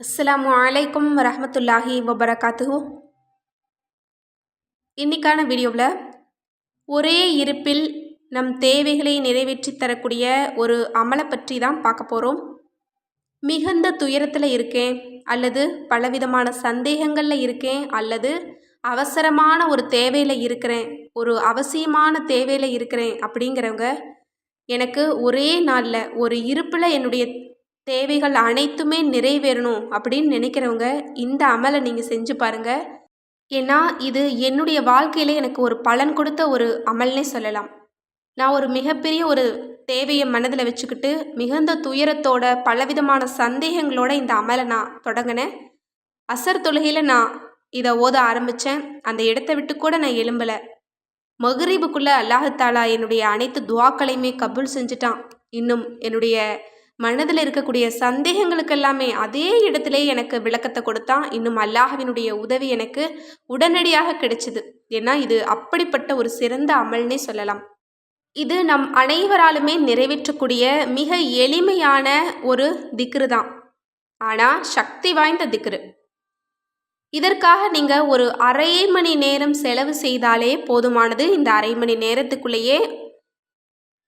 அஸ்லாம் வலைக்கம் வரமத்துல்லாஹி வபரகாத்து இன்னைக்கான வீடியோவில் ஒரே இருப்பில் நம் தேவைகளை நிறைவேற்றி தரக்கூடிய ஒரு அமலை பற்றி தான் பார்க்க போகிறோம். மிகுந்த துயரத்தில் இருக்கேன் அல்லது பலவிதமான சந்தேகங்களில் இருக்கேன் அல்லது அவசரமான ஒரு தேவையில் இருக்கிறேன் ஒரு அவசியமான தேவையில் இருக்கிறேன் அப்படிங்கிறவங்க எனக்கு ஒரே நாளில் ஒரு இருப்பில் என்னுடைய தேவைகள் அனைத்துமே நிறைவேறணும் அப்படின்னு நினைக்கிறவங்க இந்த அமலை நீங்கள் செஞ்சு பாருங்கள் ஏன்னா இது என்னுடைய வாழ்க்கையில் எனக்கு ஒரு பலன் கொடுத்த ஒரு அமல்னே சொல்லலாம். நான் ஒரு மிகப்பெரிய ஒரு தேவையை மனதில் வச்சுக்கிட்டு மிகுந்த துயரத்தோட பலவிதமான சந்தேகங்களோட இந்த அமலை நான் தொடங்கினேன். அசர் தொழுகையில் நான் இதை ஓத ஆரம்பித்தேன் அந்த இடத்த விட்டு கூட நான் எழும்பலை. மகரீபுக்குள்ளே அல்லாஹாலா என்னுடைய அனைத்து துவாக்களையுமே கபூல் செஞ்சுட்டான். இன்னும் என்னுடைய மனதில் இருக்கக்கூடிய சந்தேகங்களுக்கெல்லாமே அதே இடத்திலே எனக்கு விளக்கத்தை கொடுத்தான். இன்னும் அல்லாஹவினுடைய உதவி எனக்கு உடனடியாக கிடைச்சிது. ஏன்னா இது அப்படிப்பட்ட ஒரு சிறந்த அமல்னே சொல்லலாம். இது நம் அனைவராலுமே நிறைவேற்றக்கூடிய மிக எளிமையான ஒரு திக்ரு தான். ஆனால் சக்தி வாய்ந்த திக்ரு. இதற்காக நீங்கள் ஒரு அரை மணி நேரம் செலவு செய்தாலே போதுமானது. இந்த அரை மணி நேரத்துக்குள்ளேயே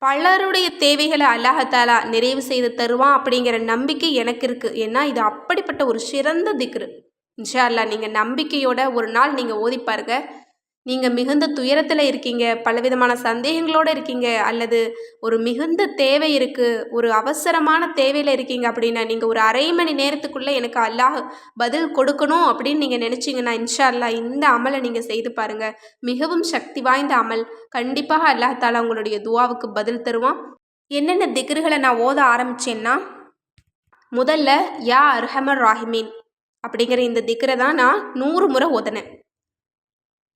பலருடைய தேவைகளை அல்லாஹாலா நிறைவு செய்து தருவான் அப்படிங்கிற நம்பிக்கை எனக்கு இருக்குது ஏன்னா இது அப்படிப்பட்ட ஒரு சிறந்த திக்ரு. இன்ஷா அல்லா நீங்கள் நம்பிக்கையோட ஒரு நாள் நீங்கள் ஓதி பாருங்கள் நீங்கள் மிகுந்த துயரத்தில் இருக்கீங்க பலவிதமான சந்தேகங்களோடு இருக்கீங்க அல்லது ஒரு மிகுந்த தேவை இருக்குது ஒரு அவசரமான தேவையில் இருக்கீங்க அப்படின்னா நீங்கள் ஒரு அரை மணி நேரத்துக்குள்ளே எனக்கு அல்லாஹ் பதில் கொடுக்கணும் அப்படின்னு நீங்கள் நினச்சிங்கன்னா இன்ஷா அல்லா இந்த அமலை நீங்கள் செய்து பாருங்கள் மிகவும் சக்தி வாய்ந்த அமல். கண்டிப்பாக அல்லாஹ் தாலா உங்களுடைய துவாவுக்கு பதில் தருவான். என்னென்ன திக்ருகளை நான் ஓத ஆரம்பித்தேன்னா முதல்ல யா அர்ஹமர் ராஹிமீன் அப்படிங்கிற இந்த திக்ரை தான் நான் நூறு முறை ஓதினேன்.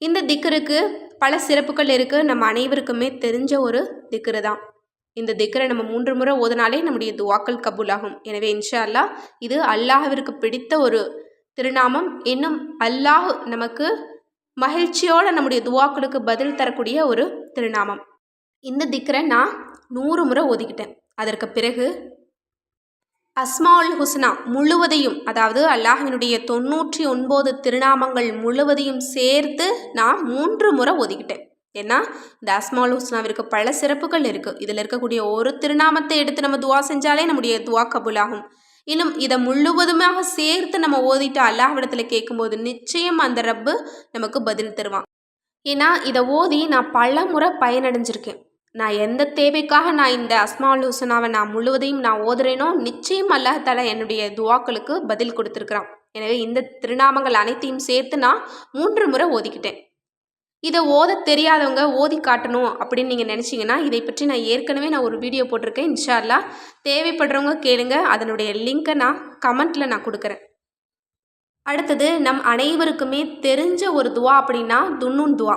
இந்த திக்கருக்கு பல சிறப்புகள் இருக்குது நம்ம அனைவருக்குமே தெரிஞ்ச ஒரு திக்கரு தான். இந்த திக்கரை நம்ம மூன்று முறை ஓதினாலே நம்முடைய துவாக்கள் கபூலாகும். எனவே இன்ஷா அல்லாஹ் இது அல்லாஹிற்கு பிடித்த ஒரு திருநாமம். இன்னும் அல்லாஹ் நமக்கு மகிழ்ச்சியோடு நம்முடைய துவாக்களுக்கு பதில் தரக்கூடிய ஒரு திருநாமம். இந்த திக்கரை நான் நூறு முறை ஓதிக்கிட்டேன். அதற்கு பிறகு அஸ்மாவுல் ஹுஸ்னா முழுவதையும் அதாவது அல்லாஹினுடைய தொண்ணூற்றி ஒன்பது திருநாமங்கள் முழுவதையும் சேர்த்து நான் மூன்று முறை ஒதுக்கிட்டேன். ஏன்னா இந்த அஸ்மாவுல் ஹுஸ்னாவிற்கு பல சிறப்புகள் இருக்குது இதில் இருக்கக்கூடிய ஒரு திருநாமத்தை எடுத்து நம்ம துவா செஞ்சாலே நம்முடைய துவா கபுலாகும். இன்னும் இதை முழுவதுமாக சேர்த்து நம்ம ஓதிட்டு அல்லாஹ்விடத்தில் கேட்கும்போது நிச்சயம் அந்த ரப்பு நமக்கு பதில் தருவான். ஏன்னா இதை ஓதி நான் பல முறை பயனடைஞ்சிருக்கேன். நான் எந்த தேவைக்காக நான் இந்த அஸ்மாலூசனாவை நான் முழுவதையும் நான் ஓதுறேனோ நிச்சயம் அல்லாஹால என்னுடைய துவாக்களுக்கு பதில் கொடுத்துருக்குறான். எனவே இந்த திருநாமங்கள் அனைத்தையும் சேர்த்து நான் மூன்று முறை ஓதிக்கிட்டேன். இதை ஓத தெரியாதவங்க ஓதி காட்டணும் அப்படின்னு நீங்கள் நினச்சிங்கன்னா இதை பற்றி நான் ஏற்கனவே நான் ஒரு வீடியோ போட்டிருக்கேன். இன்ஷால்லா தேவைப்படுறவங்க கேளுங்க. அதனுடைய லிங்க்கை நான் கமெண்ட்டில் நான் கொடுக்குறேன். அடுத்தது நம் அனைவருக்குமே தெரிஞ்ச ஒரு துவா அப்படின்னா துன்னுன் துவா.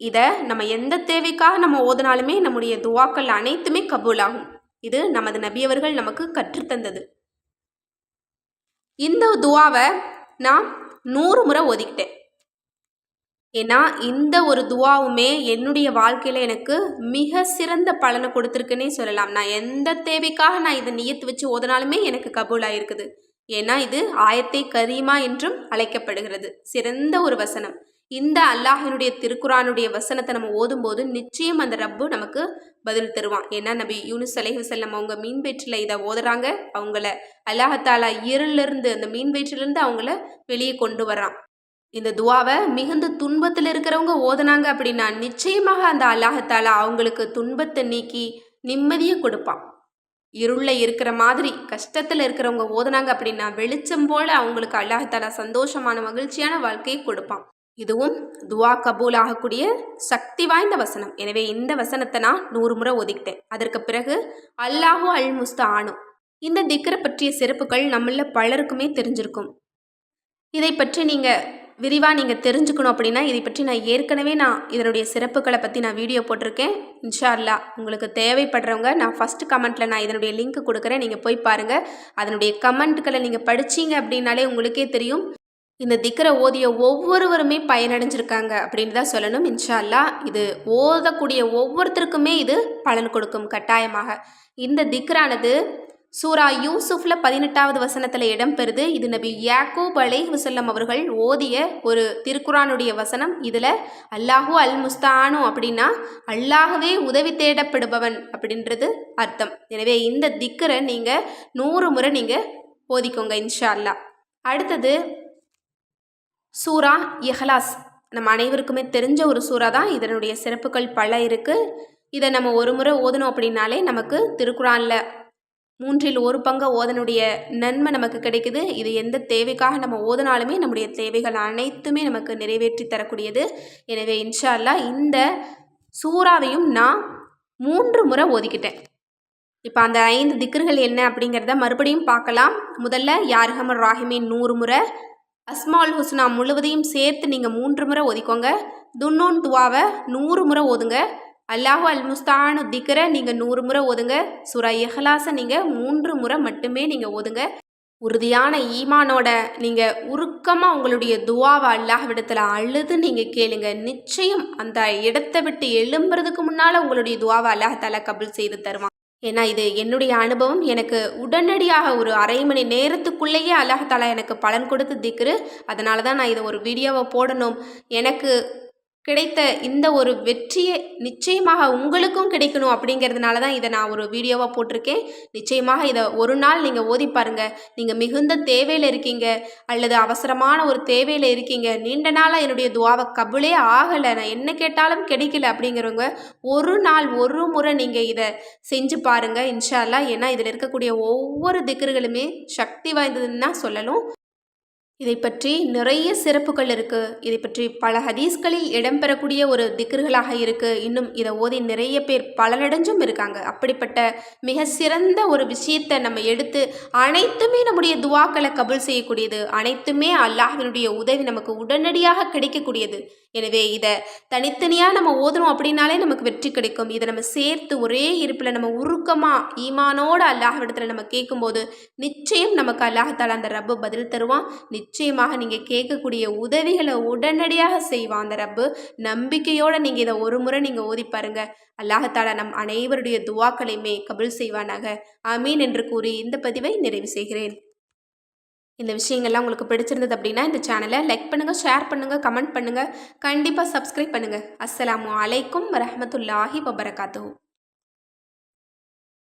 இதை நம்ம எந்த தேவைக்காக நம்ம ஓதினாலுமே நம்முடைய துவாக்கள் அனைத்துமே கபூலாகும். இது நமது நபியவர்கள் நமக்கு கற்றுத்தந்தது இந்த துவாவை நான் நூறு முறை ஓதிக்கிட்டேன். ஏன்னா இந்த ஒரு துவாவுமே என்னுடைய வாழ்க்கையில் எனக்கு மிக சிறந்த பலனை கொடுத்துருக்குன்னே சொல்லலாம். நான் எந்த தேவைக்காக நான் இதை நியத்து வச்சு ஓதினாலுமே எனக்கு கபூலாக இருக்குது ஏன்னா இது ஆயத்தை கரீமா என்றும் அழைக்கப்படுகிறது. சிறந்த ஒரு வசனம். இந்த அல்லாஹினுடைய திருக்குறானுடைய வசனத்தை நம்ம ஓதும்போது நிச்சயம் அந்த ரப்பு நமக்கு பதில் தருவான். ஏன்னா நபி யூனிஸ் அலைஹு செல்லம் அவங்க மீன் வயிற்றில் இதை ஓதுறாங்க. அவங்கள அல்லாஹத்தாலா இருளிலிருந்து அந்த மீன் வயிற்றிலிருந்து அவங்கள வெளியே கொண்டு வர்றான். இந்த துவாவை மிகுந்த துன்பத்தில் இருக்கிறவங்க ஓதுனாங்க அப்படின்னா நிச்சயமாக அந்த அல்லாஹத்தாலா அவங்களுக்கு துன்பத்தை நீக்கி நிம்மதியை கொடுப்பான். இருளில் இருக்கிற மாதிரி கஷ்டத்தில் இருக்கிறவங்க ஓதுனாங்க அப்படின்னா வெளிச்சம் போல அவங்களுக்கு அல்லாஹத்தாலா சந்தோஷமான மகிழ்ச்சியான வாழ்க்கையை கொடுப்பான். இதுவும் துவா கபூல் ஆகக்கூடிய சக்தி வாய்ந்த வசனம். எனவே இந்த வசனத்தை நான் நூறு முறை ஒதுக்கிட்டேன். அதற்கு பிறகு அல்லாஹூ அல் முஸ்த இந்த திக்கரை பற்றிய சிறப்புகள் நம்மள பலருக்குமே தெரிஞ்சிருக்கும். இதை பற்றி நீங்கள் விரிவாக நீங்கள் தெரிஞ்சுக்கணும் அப்படின்னா இதை பற்றி நான் ஏற்கனவே நான் இதனுடைய சிறப்புகளை பற்றி நான் வீடியோ போட்டிருக்கேன். இன்ஷா அல்லா உங்களுக்கு தேவைப்படுறவங்க நான் ஃபஸ்ட்டு கமெண்ட்டில் நான் இதனுடைய லிங்க் கொடுக்குறேன். நீங்கள் போய் பாருங்கள் அதனுடைய கமெண்ட்டுகளை நீங்கள் படிச்சீங்க அப்படின்னாலே உங்களுக்கே தெரியும். இந்த திக்கரை ஓதிய ஒவ்வொருவருமே பயனடைஞ்சிருக்காங்க அப்படின்னு தான் சொல்லணும் இன்ஷால்லா. இது ஓதக்கூடிய ஒவ்வொருத்தருக்குமே இது பலன் கொடுக்கும் கட்டாயமாக. இந்த திக்ரானது சூரா யூசுஃபில் பதினெட்டாவது வசனத்தில் இடம்பெறுது. இது நபி யாக்கூப் அலை வசல்லம் அவர்கள் ஓதிய ஒரு திருக்குறானுடைய வசனம். இதில் அல்லாஹு அல் முஸ்தானு அப்படின்னா அல்லாஹவே உதவி தேடப்படுபவன் அப்படின்றது அர்த்தம். எனவே இந்த திக்கரை நீங்கள் நூறு முறை நீங்கள் ஓதிக்கோங்க இன்ஷா அல்லா அடுத்தது சூரா இஹ்லாஸ். நம்ம அனைவருக்குமே தெரிஞ்ச ஒரு சூறா தான். இதனுடைய சிறப்புகள் பல இருக்குது இதை நம்ம ஒரு முறை ஓதணும் அப்படின்னாலே நமக்கு திருக்குறானில் மூன்றில் ஒரு பங்கு ஓதனுடைய நன்மை நமக்கு கிடைக்குது. இது எந்த தேவைக்காக நம்ம ஓதனாலுமே நம்முடைய தேவைகள் அனைத்துமே நமக்கு நிறைவேற்றி தரக்கூடியது. எனவே இன்ஷா அல்லா இந்த சூறாவையும் நான் மூன்று முறை ஓதிக்கிட்டேன். இப்போ அந்த ஐந்து திக்கர்கள் என்ன அப்படிங்கிறத மறுபடியும் பார்க்கலாம். முதல்ல யார்ஹமர் ராஹிமின் நூறு முறை. அஸ்மால் ஹுஸ்னா முழுவதையும் சேர்த்து நீங்கள் மூன்று முறை ஒதுக்கோங்க. துன்னூன் துவாவை நூறு முறை ஓதுங்க அல்லாஹு அல் முஸ்தானு திக்கரை நீங்கள் நூறு முறை ஓதுங்க சுரா இஹ்லாஸை நீங்கள் மூன்று முறை மட்டுமே நீங்கள் ஓதுங்க உறுதியான ஈமானோட நீங்கள் உருக்கமாக உங்களுடைய துவாவை அல்லாஹ் விடத்தில் அழுது நீங்கள் கேளுங்க. நிச்சயம் அந்த இடத்தை விட்டு எழும்புறதுக்கு முன்னால் உங்களுடைய துவாவை அல்லாஹ் தலா கபில் செய்து தருவான். ஏன்னா இது என்னுடைய அனுபவம். எனக்கு உடனடியாக ஒரு அரை மணி நேரத்துக்குள்ளேயே அல்லாஹாலா எனக்கு பலன் கொடுத்து திக்ரு அதனால தான் நான் இதை ஒரு வீடியோவை போடணும். எனக்கு கிடைத்த இந்த ஒரு வெற்றியை நிச்சயமாக உங்களுக்கும் கிடைக்கணும் அப்படிங்கிறதுனால தான் இதை நான் ஒரு வீடியோவாக போட்டிருக்கேன். நிச்சயமாக இதை ஒரு நாள் நீங்கள் ஓதி பாருங்கள் நீங்கள் மிகுந்த தேவையில் இருக்கீங்க. அல்லது அவசரமான ஒரு தேவையில் இருக்கீங்க. நீண்ட நாளாக என்னுடைய துவாவை கபுளே ஆகலை. நான் என்ன கேட்டாலும் கிடைக்கல அப்படிங்கிறவங்க ஒரு நாள் ஒரு முறை நீங்கள் இதை செஞ்சு பாருங்கள் இன்ஷால்லா ஏன்னா இதில் இருக்கக்கூடிய ஒவ்வொரு திக்கர்களுமே சக்தி வாய்ந்ததுன்னு தான் சொல்லணும். இதை பற்றி நிறைய சிறப்புகள் இருக்குது இதை பற்றி பல ஹதீஸ்களில் இடம்பெறக்கூடிய ஒரு திக்ர்களாக இருக்குது இன்னும் இதை ஓதி நிறைய பேர் பலனடைஞ்சும் இருக்காங்க. அப்படிப்பட்ட மிக சிறந்த ஒரு விஷயத்தை நம்ம எடுத்து அனைத்துமே நம்முடைய துவாக்களை கபுல் செய்யக்கூடியது. அனைத்துமே அல்லாஹினுடைய உதவி நமக்கு உடனடியாக கிடைக்கக்கூடியது. எனவே இதை தனித்தனியாக நம்ம ஓதணும் அப்படின்னாலே நமக்கு வெற்றி கிடைக்கும். இதை நம்ம சேர்த்து ஒரே இருப்பில் நம்ம உருக்கமாக ஈமானோட இடத்துல நம்ம கேட்கும்போது நிச்சயம் நமக்கு அல்லாஹத்தால் அந்த ரப்பு பதில் தருவான். நிச்சயமாக நீங்கள் கேட்கக்கூடிய உதவிகளை உடனடியாக செய்வான் அந்த ரப்பு. நம்பிக்கையோடு நீங்கள் இதை ஒரு முறை நீங்கள் ஓதி பாருங்க. அல்லாஹாலா நம் அனைவருடைய துவாக்களையுமே கபில் செய்வானாக. அமீன் என்று கூறி இந்த பதிவை நிறைவு செய்கிறேன். இந்த விஷயங்கள்லாம் உங்களுக்கு பிடிச்சிருந்தது அப்படின்னா இந்த சேனலை லைக் பண்ணுங்கள் ஷேர் பண்ணுங்கள் கமெண்ட் பண்ணுங்கள் கண்டிப்பாக சப்ஸ்கிரைப் பண்ணுங்கள் அஸ்லாம் வலைக்கம் வரமத்துல்லாஹி வபரகாத்து